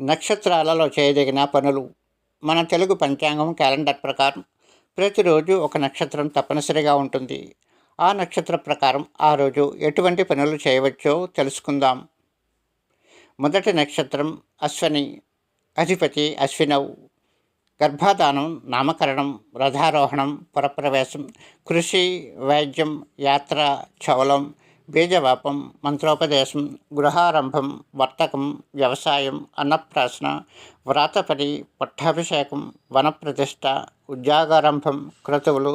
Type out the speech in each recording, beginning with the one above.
నక్షత్రాలలో చేయదగిన పనులు. మన తెలుగు పంచాంగం క్యాలెండర్ ప్రకారం ప్రతిరోజు ఒక నక్షత్రం తప్పనిసరిగా ఉంటుంది. ఆ నక్షత్ర ప్రకారం ఆ రోజు ఎటువంటి పనులు చేయవచ్చో తెలుసుకుందాం. మొదటి నక్షత్రం అశ్వని అధిపతి అశ్వినవ్. గర్భాధానం నామకరణం రథారోహణం పురప్రవేశం కృషి వైద్యం యాత్ర చవలం బీజవాపం మంత్రోపదేశం గృహారంభం వర్తకం వ్యవసాయం అన్నప్రాసన వ్రాతపడి పట్టాభిషేకం వనప్రతిష్ట ఉద్యోగారంభం క్రతువులు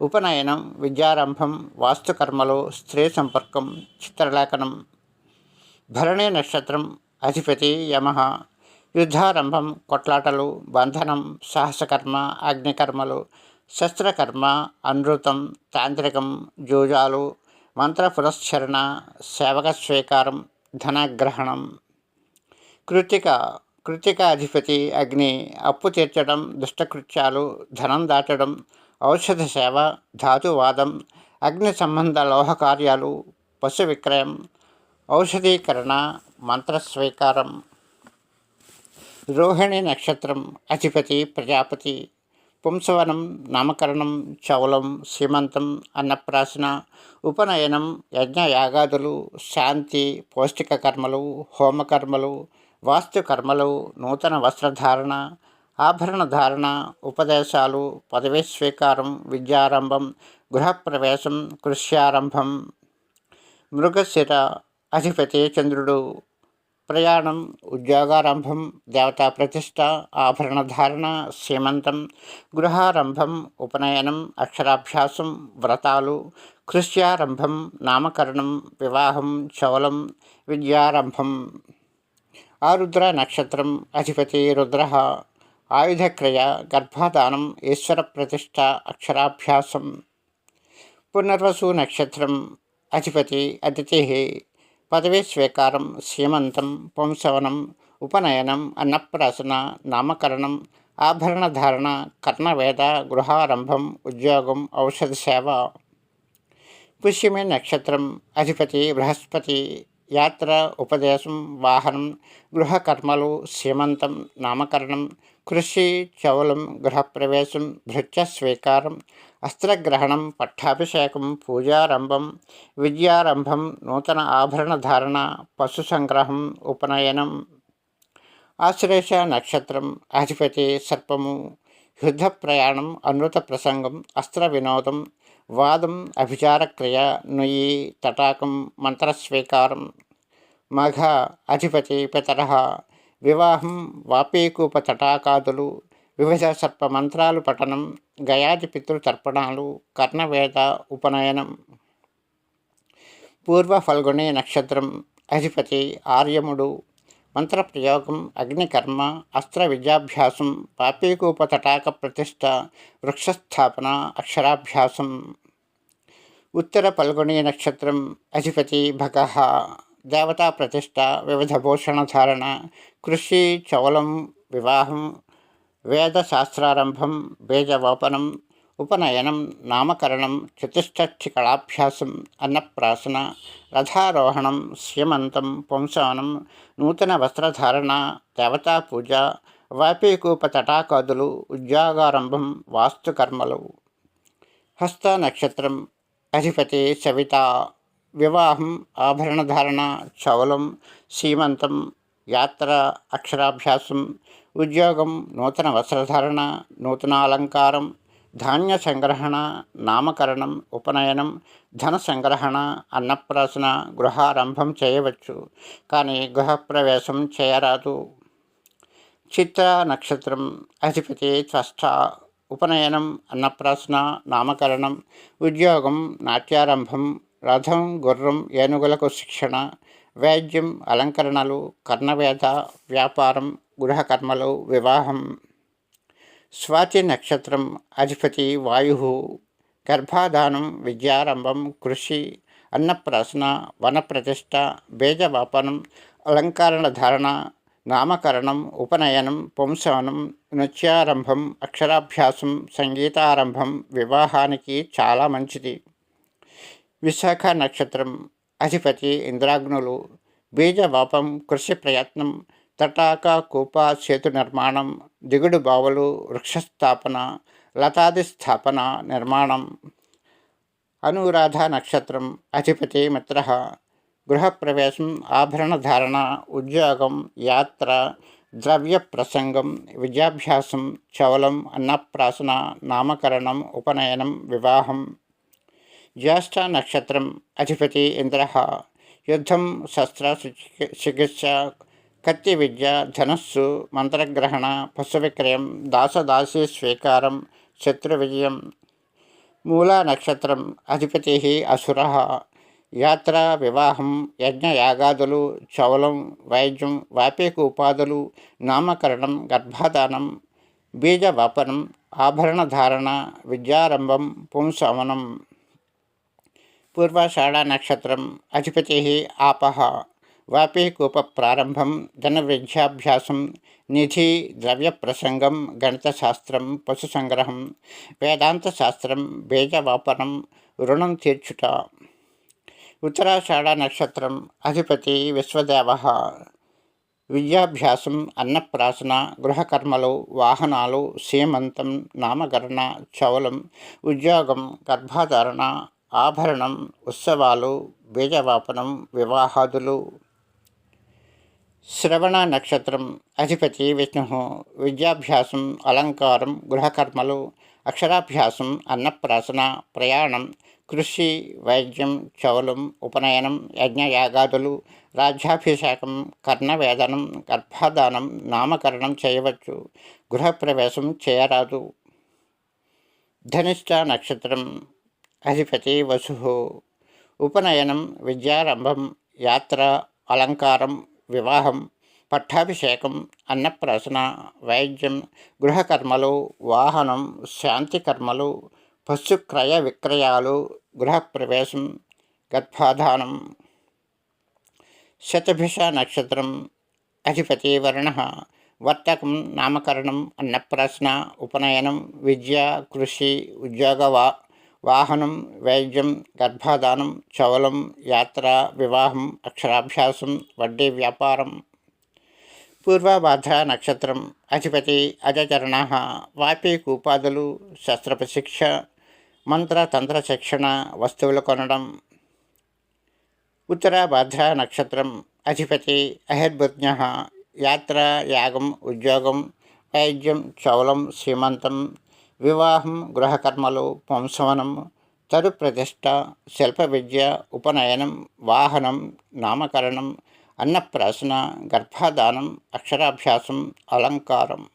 ఉపనయనం విద్యారంభం వాస్తుకర్మలు స్త్రీ సంపర్కం చిత్రలేఖనం భరణి నక్షత్రం అధిపతి యమ యుద్ధారంభం కొట్లాటలు బంధనం సాహసకర్మ అగ్నికర్మలు శస్త్రకర్మ అనృతం తాంత్రికం జూజాలు మంత్రపురస్చరణ సేవక స్వీకారం ధనగ్రహణం కృతిక కృతిక అధిపతి అగ్ని అప్పు తీర్చడం దుష్టకృత్యాలు ధనం దాటడం ఔషధ సేవ ధాతువాదం అగ్ని సంబంధ లోహ కార్యాలు పశు విక్రయం ఔషధీకరణ మంత్రస్వీకారం రోహిణి నక్షత్రం అధిపతి ప్రజాపతి పుంసవనం నామకరణం చవలం సీమంతం అన్నప్రాసన ఉపనయనం యజ్ఞయాగాదులు శాంతి పౌష్టిక కర్మలు హోమకర్మలు వాస్తుకర్మలు నూతన వస్త్రధారణ ఆభరణ ధారణ ఉపదేశాలు పదవీ స్వీకారం విద్యారంభం గృహప్రవేశం కృష్యారంభం మృగశిర అధిపతి చంద్రుడు ప్రయాణం ఉద్యోగారంభం దేవతా ప్రతిష్ట ఆభరణధారణ సీమంతం గృహారంభం ఉపనయనం అక్షరాభ్యాసం వ్రతాలు కృష్యారంభం నామకరణం వివాహం చౌలం విద్యారంభం. ఆరుద్ర నక్షత్రం అధిపతి రుద్ర ఆయుధక్రియ గర్భాధానం ఈశ్వర ప్రతిష్ట అక్షరాభ్యాసం. పునర్వసు నక్షత్రం అధిపతి అతిథి పదవీ స్వీకారం సీమంతం పుంసవనం ఉపనయనం అన్నప్రాసన నామకరణం ఆభరణ ధారణ కర్ణవేద గృహారంభం ఉద్యోగం ఔషధ సేవ పుష్యమే నక్షత్రం అధిపతి బృహస్పతి యాత్ర ఉపదేశం వాహనం గృహకర్మలు సీమంతం నామకరణం కృషి చవలం గృహప్రవేశం భృత్య స్వీకారం అస్త్రగ్రహణం పట్టాభిషేకం పూజారంభం విద్యారంభం నూతన ఆభరణధారణ పశు సంగ్రహం ఉపనయనం ఆశ్లేష నక్షత్రం అధిపతి సర్పము యుద్ధ ప్రయాణం అనృత ప్రసంగం అస్త్ర వినోదం వాదం అభిచారక్రియ నుయ్యి తటాకం మంత్రస్వీకారం మఘ అధిపతి పితర వివాహం వాపేకూప తటాకాదులు వివిధ సర్ప మంత్రాలు పఠనం గయాది పితృతర్పణాలు కర్ణవేద ఉపనయనం. పూర్వ ఫల్గుణి నక్షత్రం అధిపతి ఆర్యముడు. మంత్రప్రయోగం అగ్నికర్మ అస్త్ర విద్యాభ్యాసం పాపీకూప తటాక ప్రతిష్ట వృక్షస్థాపన అక్షరాభ్యాసం. ఉత్తర పల్గొని నక్షత్రం అధిపతి భగ దేవతా ప్రతిష్ట వివిధ భూషణధారణ కృషి చవలం వివాహం వేద శాస్త్రారంభం బీజవోపనం ఉపనయనం నామకరణం చతుష్టి కళాభ్యాసం అన్నప్రాసన రథారోహణం శ్రీమంతం పుంసవనం నూతన వస్త్రధారణ దేవతా పూజ వాపీకూప తటాకాదులు ఉద్యోగారంభం వాస్తుకర్మలు హస్త నక్షత్రం అధిపతి సవిత వివాహం ఆభరణధారణ చవలం సీమంతం యాత్ర అక్షరాభ్యాసం ఉద్యోగం నూతన వస్త్రధారణ నూతన అలంకారం ధాన్య సంగ్రహణ నామకరణం ఉపనయనం ధన సంగ్రహణ అన్నప్రాసన గృహారంభం చేయవచ్చు. కానీ గృహప్రవేశం చేయరాదు. చిత్ర నక్షత్రం అధిపతి త్వష్ట ఉపనయనం అన్నప్రాసన నామకరణం ఉద్యోగం నాట్యారంభం రథం గుర్రం ఏనుగులకు శిక్షణ వైద్యం అలంకరణలు కర్ణవేద వ్యాపారం గృహకర్మలు వివాహం. స్వాతి నక్షత్రం అధిపతి వాయు గర్భాధానం విద్యారంభం కృషి అన్నప్రాసన వనప్రతిష్ట బేజవాపనం అలంకరణ ధారణ నామకరణం ఉపనయనం పుంసవనం నృత్యారంభం అక్షరాభ్యాసం సంగీతారంభం వివాహానికి చాలా మంచిది. విశాఖ నక్షత్రం అధిపతి ఇంద్రాగ్నులు బీజవాపం కృషి ప్రయత్నం తటాక కూప సేతు నిర్మాణం దిగుడు బావులు వృక్షస్థాపన లతాది స్థాపన నిర్మాణం. అనురాధ నక్షత్రం అధిపతి మిత్ర. గృహప్రవేశం ఆభరణధారణ ఉద్యోగం యాత్ర ద్రవ్య ప్రసంగం విద్యాభ్యాసం చవలం అన్నప్రాసన నామకరణం ఉపనయనం వివాహం. జ్యేష్ఠ నక్షత్రం అధిపతి ఇంద్ర. యుద్ధం శస్త్ర చికిత్స కత్తి విద్య ధనస్సు మంత్రగ్రహణ పశు విక్రయం దాసదాసీ స్వీకారం శత్రు విజయం. మూలా నక్షత్రం అధిపతి అసుర. యాత్ర వివాహం యజ్ఞయాగాదులు చౌలం వైద్యం వాపేక ఉపాధులు నామకరణం గర్భాధానం బీజవాపనం ఆభరణధారణ విద్యారంభం పుంసవనం. పూర్వాషాఢ నక్షత్రం అధిపతి ఆపహ వాపీకూప ప్రారంభం ధన విద్యాభ్యాసం నిధి ద్రవ్య ప్రసంగం గణిత శాస్త్రం పశు సంగ్రహం వేదాంత శాస్త్రం బీజవాపనం రుణం తీర్చుట ఉత్తరాషాఢ నక్షత్రం అధిపతి విశ్వదేవ విద్యాభ్యాసం అన్నప్రాసన గృహకర్మలు వాహనాలు సీమంతం నామకరణ చౌలం ఉద్యోగం గర్భాధారణ ఆభరణం ఉత్సవాలు బీజవాపనం వివాహాదులు. శ్రవణ నక్షత్రం అధిపతి విష్ణు విద్యాభ్యాసం అలంకారం గృహకర్మలు అక్షరాభ్యాసం అన్నప్రాసన ప్రయాణం కృషి వైద్యం చౌలం ఉపనయనం యజ్ఞయాగాదులు రాజ్యాభిషేకం కర్ణవేదనం గర్భాధానం నామకరణం చేయవచ్చు. గృహప్రవేశం చేయరాదు. ధనిష్ట నక్షత్రం అధిపతి వసు. ఉపనయనం విద్యారంభం యాత్ర అలంకారం వివాహం పట్టాభిషేకం అన్నప్రాసన వైద్యం గృహకర్మలు వాహనం శాంతి కర్మలు పశు క్రయ విక్రయాలు గృహప్రవేశం గర్భాధానం. శతభిష నక్షత్రం అధిపతి వర్ణ. వర్తకం నామకరణం అన్నప్రాసన ఉపనయనం విద్య కృషి ఉద్యోగ వా వాహనం వైద్యం గర్భాధానం చవలం యాత్ర వివాహం అక్షరాభ్యాసం వడ్డీ వ్యాపారం. పూర్వభాద్ర నక్షత్రం అధిపతి అజచరణ వాపి కూపాదులు శస్త్రప్రశిక్ష మంత్రతంత్ర శిక్షణ వస్తువులు కొనడం. ఉత్తరాభాద్ర నక్షత్రం అధిపతి అహిర్భుజ్ఞ యాత్ర యాగం ఉద్యోగం వైద్యం చౌలం శ్రీమంతం వివాహం గృహకర్మలు వంశవనం తరు ప్రతిష్ట శిల్ప విద్య ఉపనయనం వాహనం నామకరణం అన్నప్రాసన గర్భాధానం అక్షరాభ్యాసం అలంకారం.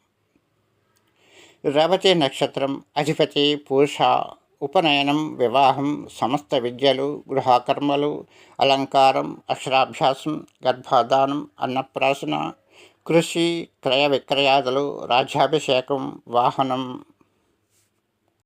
రేవతి నక్షత్రం అధిపతి పూష ఉపనయనం వివాహం సమస్త విద్యలు గృహకర్మలు అలంకారం అక్షరాభ్యాసం గర్భాధానం అన్నప్రాసన కృషి క్రయ విక్రయాదులు రాజ్యాభిషేకం వాహనం